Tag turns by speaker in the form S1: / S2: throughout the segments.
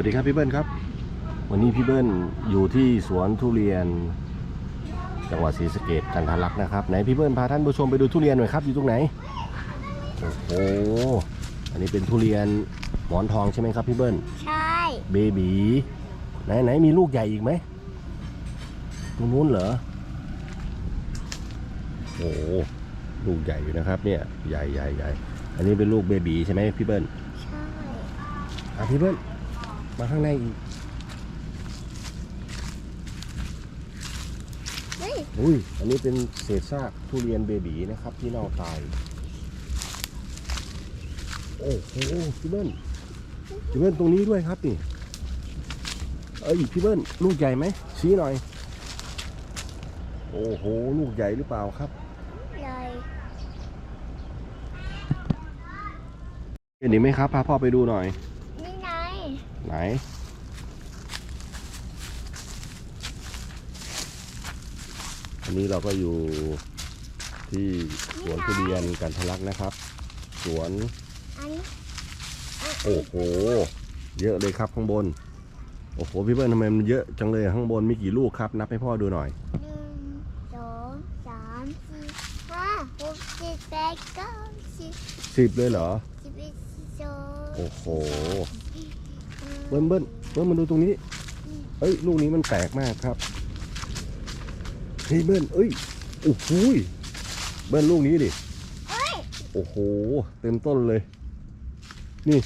S1: วัสดีครับพี่เบิ้ลครับ วันนี้พี่เบิ้ลอยู่ที่สวนทุเรียน จังหวัดศรีสะเกดกันทารักษ์นะครับไหนพี่เบิ้ลพาท่านผู้ชมไปดูทุเรียนหน่อยครับอยู่ตรงไหนโอ้โหอันนี้เป็นทุเรียนหมอนทองใช่ไหมครับพี่เบิ้ล
S2: ใช่
S1: เบบีไหนไหนมีลูกใหญ่อีกไหมตรงนู้นเหรอโอ้โหลูกใหญ่อยู่นะครับเนี่ยใหญ่ใหญ่ใหญ่อันนี้เป็นลูกเบบีใช่ไหมพี่เบิ้ล
S2: ใช่
S1: อะพี่เบิ้ล มาข้างในอีก
S2: เฮ้ย
S1: อุ้ย อันนี้เป็นเศษซากทุเรียนเบบีนะครับ ที่เน่าตาย โอ้โหพี่เบิ้ลพี่เบิ้ลตรงนี้ด้วยครับนี่ เอ้ยพี่เบิ้ลลูกใหญ่ไหมชี้หน่อย โอ้โห ลูกใหญ่หรือเปล่าครับ
S2: ใหญ่
S1: เห็นอีกไหมครับ พาพ่อไปดูหน่อย
S2: นี่ไง
S1: ไหน อันนี้เราก็อยู่ที่สวนทุเรียนกันทะลักนะครับ สวน
S2: อันนี้
S1: โอ้โห เยอะเลยครับข้างบน โอ้โห พี่เบิ้ลทำไมมันเยอะจังเลยข้างบนมีกี่ลูกครับ นับให้พ่อดูหน่อย
S2: หนึ่งสองสามสี่ห้าหกเจ็ดแปดเก้าสิบ
S1: สิบเลยเหรอ
S2: สิบเอ็ดสิบสอง
S1: โอ้โห เบิ้ลเบิ้ลเบิ้ลมาดูตรงนี้เอ้ยลูกนี้มันแปลกมากครับเฮ้ยเบิ้ลเอ้ยโอ้โหยเบิ้ลลูกนี้ดิโอ้โหเต็มต้นเลย นี่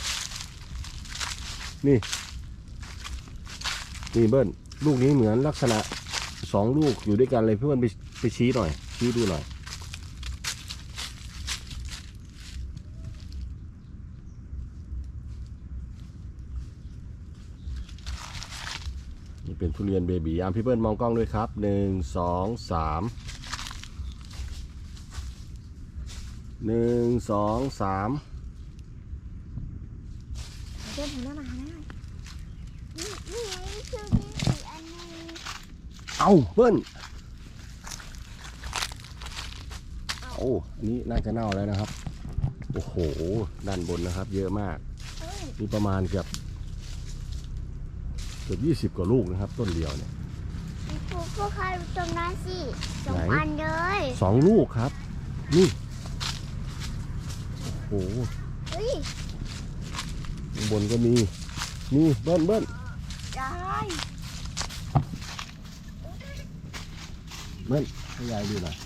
S1: นี่ นี่เบิ้ลลูกนี้เหมือนลักษณะสองลูกอยู่ด้วยกันเลยเพื่อนไปไปชี้หน่อย ชี้ดูหน่อย เป็นทุเรียนเบบีอามพี่เบิ้ลมองกล้องด้วยครับหนึ่งสองสามหนึ่งสองสาม
S2: เดินถึงหน้ามาหาหน่อยนี่นี่ไงคือนี่อีกอันหนึง
S1: เอาเบิ้ลโอ้อันนี้น่าจะเน่าแล้วนะครับ โอ้โห ด้านบนนะครับ เยอะมาก
S2: เฮ้ย
S1: มีประมาณเกือบเกือบยี่สิบกว่าลูกนะครับ ต้นเดียวเนี่ย
S2: พวกพวกใครตรงนั้นสิสอง
S1: ไหน
S2: อันเลย
S1: สองลูกครับ นี่โอ้โห
S2: เฮ้ย
S1: ข้างบนก็มีนี่เบิ้ลเบิ้ล
S2: ได้
S1: เบิ้ลให้ยายดูหน่อย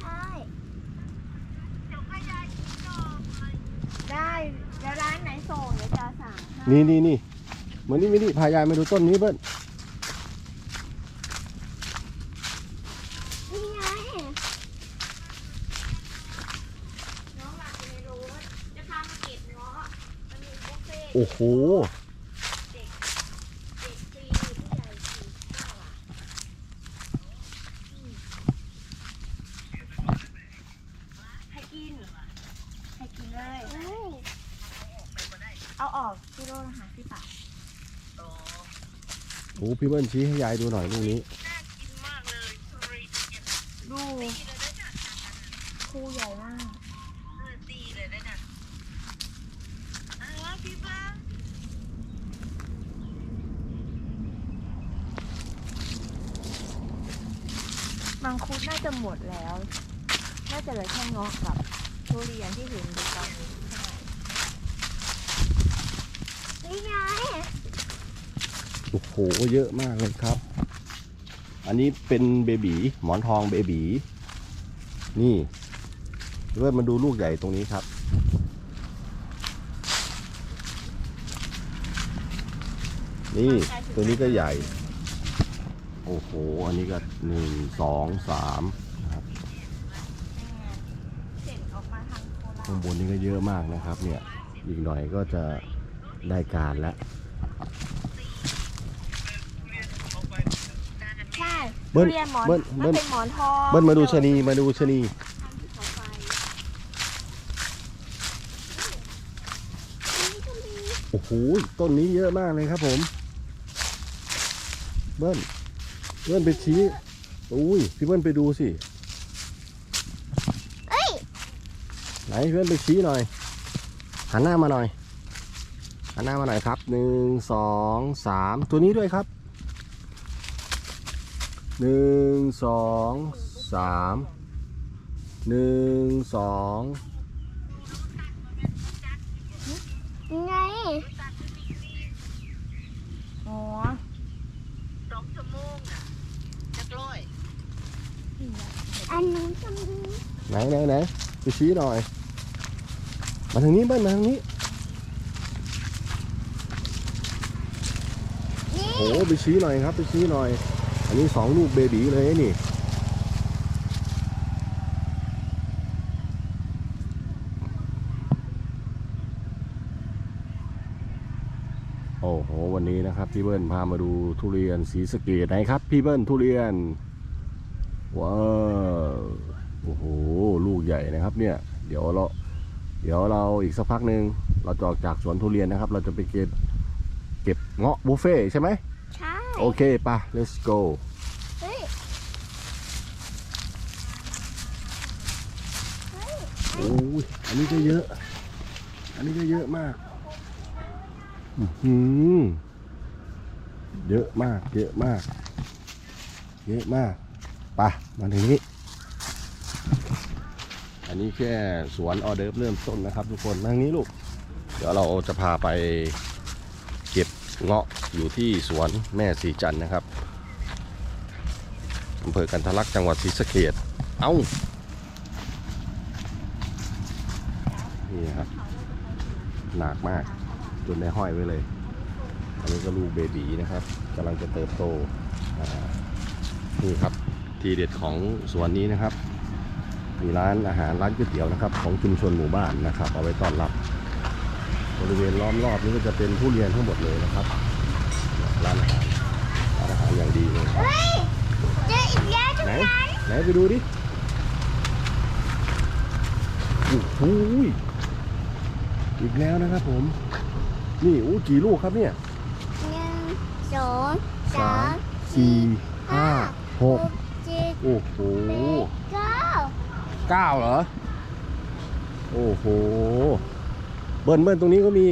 S2: ใช่
S3: ได้แล้วร้านไหน ส่งเดี๋ยวจะสั่งให้
S1: นี่นี่นี่มานี่มานี่พายายมาดูต้นนี้เบิ้ล
S2: นี่ไง
S3: น้องหลักอยู่ในรถจะพามาเก็บเงาะมันมีบุฟเฟ่ต์
S1: โอ้โห
S3: เด็กฟรีผู้ใหญ่สี่เก้าอะอืมให้กินให้กินเลย
S2: เฮ้ย
S3: เอาออกกิโลละหาสิบบาท
S1: โอ้พี่เบิ้ลชี้ให้ยายดูหน่อยลูกนี้
S3: ดูคู่ใหญ่มากมังคุดน่าจะหมดแล้ว น่าจะเหลือแค่เงาะกับทุเรียนที่เห็นอยู่ตอนนี้ใช่
S2: นี่ไง
S1: โอ้โหเยอะมากเลยครับ อันนี้เป็นเบบีหมอนทองเบบีนี่เริ่มมาดูลูกใหญ่ตรงนี้ครับ นี่ตัวนี้ก็ใหญ่ โอ้โห อันนี้ก็หนึ่งสองสามนะครับ
S3: เสร็จออกมาทางโคราช
S1: ข้างบนนี้ก็เยอะมากนะครับ เนี่ย อีกหน่อยก็จะได้การแล้ว
S3: ใช่
S1: เบิ้ล
S3: ทุเรียนหมอน
S1: เบิ้ล
S3: มัน
S1: เบิ้ล
S3: เป็นหมอนทอง
S1: เบิ้ลมาดูชะนีมาดูชะนี
S3: ทางที่เขาไป
S2: นี่ก็มี
S1: โอ้โหต้นนี้เยอะมากเลยครับผม เบิ้ลเบิ้ลไปชี้อุ้ยพี่เบิ้ลไปดูสิ
S2: เอ้ย
S1: ไหนพี่เบิ้ลไปชี้หน่อย หันหน้ามาหน่อยหันหน้ามาหน่อยครับหนึ่งสองสามตัวนี้ด้วยครับ หนึ่งสองสามหนึ่งสอง
S2: ไง
S3: อ๋อ
S4: สองชั่วโมงน่ะจักร้อย
S2: อันนู้นตรงนี้
S1: ไหนไหนไหนไปชี้หน่อย มาทางนี้เบิ้ลมาทางนี้
S2: นี่
S1: โอ้ไปชี้หน่อยครับไปชี้หน่อย อันนี้สองลูกเบบีเลยนี่โอ้โหวันนี้นะครับพี่เบิ้ลพามาดูทุเรียนสีสเกดไหนครับ พี่เบิ้ลทุเรียนว้าวโอ้โหลูกใหญ่นะครับเนี่ย เดี๋ยวเราเดี๋ยวเราอีกสักพักหนึ่งเราจะออกจากสวนทุเรียนนะครับ เราจะไปเก็บเก็บเงาะบุฟเฟ่ใช่ไหม โอเคปะ let's go
S2: เฮ้ยเฮ้ย
S1: โอ้ยอันนี้ก็เยอะ อันนี้ก็เยอะมากอื้อหือเยอะมาก เยอะมาก เยอะมากไปะมาทีนี้ อันนี้แค่สวนออเดิร์ฟเริ่มต้นนะครับ ทุกคนมาทางนี้ลูก เดี๋ยวเราจะพาไป เงาะอยู่ที่สวนแม่สีจันทร์นะครับอำเภอกันทะลักจังหวัดศรีสะเกษเอ้านี่ครับหนักมากจนได้ห้อยไว้เลย อันนี้ก็ลูกเบบีนะครับกำลังจะเติบโตนี่ครับทีเด็ดของสวนนี้นะครับ มีร้านอาหารร้านก๋วยเตี๋ยวนะครับ ของชุมชนหมู่บ้านนะครับ เอาไว้ต้อนรับ บริเวณล้อมรอบนี้ก็จะเป็นผู้เรียนทั้งหมดเลยนะครับร้านอาหารร้านอาหารอย่างดีเลยครับ
S2: เฮ้ยเจออีกแล้วทุก
S1: ไหน
S2: คน
S1: ไหนไปดูดิโอ้โหยอีกแล้วนะครับผม นี่อู้กี่ลูกครับเนี่ย
S2: หนึ่งสองสาม
S1: สี่ห้าหก
S2: เจ็ด
S1: โอ้โห
S2: แปดเก้า
S1: เก้าเหรอ โอ้โห เบิ้ลเบิ้ลตรงนี้ก็มี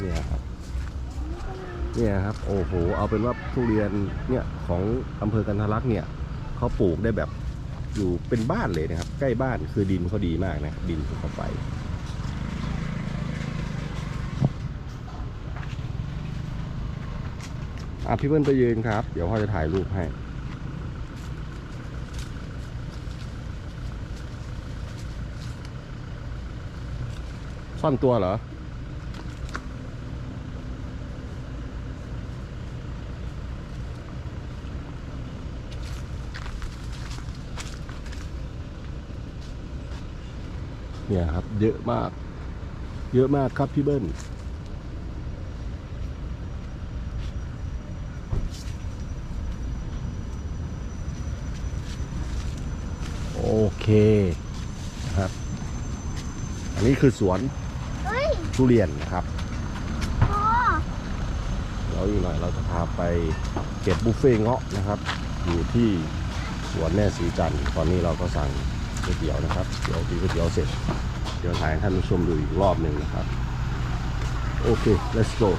S1: เนี่ยครับเนี่ยครับโอ้โหเอาเป็นว่าทุเรียนเนี่ยของอำเภอกันทะลักเนี่ยเขาปลูกได้แบบอยู่เป็นบ้านเลยนะครับ ใกล้บ้านคือดินเขาดีมากนะ ดินภูเขาไฟอะพี่เบิ้ลไปยืนครับ เดี๋ยวพ่อจะถ่ายรูปให้ ซ่อนตัวเหรอ เนี่ยครับ เยอะมาก เยอะมากครับพี่เบิ้ลโอเคครับ อันนี้คือสวน ทุเรียนนะครับแล้วอีกหน่อยเราจะพาไปเก็บบุฟเฟ่ต์เงาะนะครับ อยู่ที่สวนแม่สีจันทร์ตอนนี้เราก็สั่งก๋วยเตี๋ยวนะครับเดี๋ยวกินก๋วยเตี๋ยวเสร็จ เดี๋ยวถ่ายให้ท่านผู้ชมดูอีกรอบหนึ่งนะครับ โอเค let's go